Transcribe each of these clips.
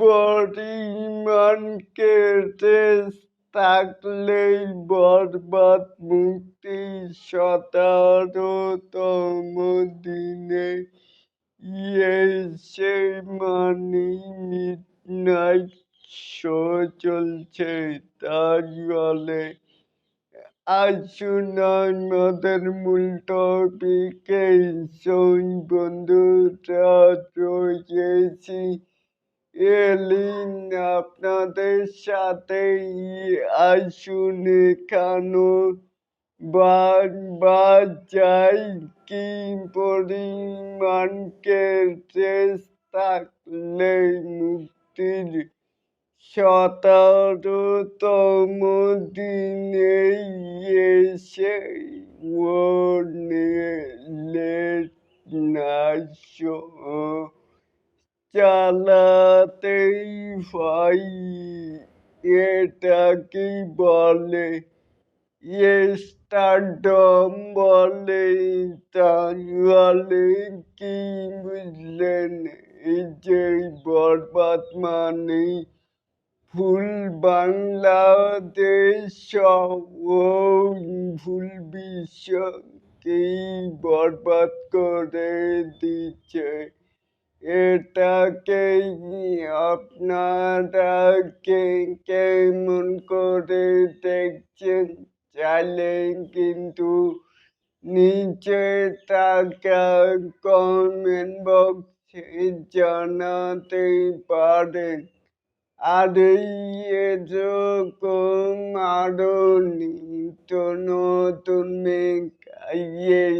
পরিমাণ কেটে থাকলেই বরবাদ মুক্তি সতেরোতম দিনে। এসে মানি মিডনাইট শো চলছে তার বলে আসুন আমাদের মূল টপিকে সই বন্ধুরা রয়েছি। এলিন, আপনাদের সাথে আসুন এখানো বারবার যাই, কি পরিমাণকে কেটে থাকলে মুক্তির সতেরোতম দিনে এসে লেট নাইট শো চালাতেই এটা কি বলে স্টারডম বলে। তাহলে কি বুঝলেন, এই যে বরবাদ মানে ফুল বাংলাদেশ। ফুল বিশ্বকেই বরবাদ করে দিচ্ছে। এটাকে আপনারা কে কেমন করে দেখছেন? চাইলে কিন্তু নিচে থাকা কমেন্ট বক্সে জানাতে পারেন। আর এরকম আরও নিত্য নতুন মেঘ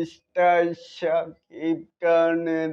স্টার সাকিব খানের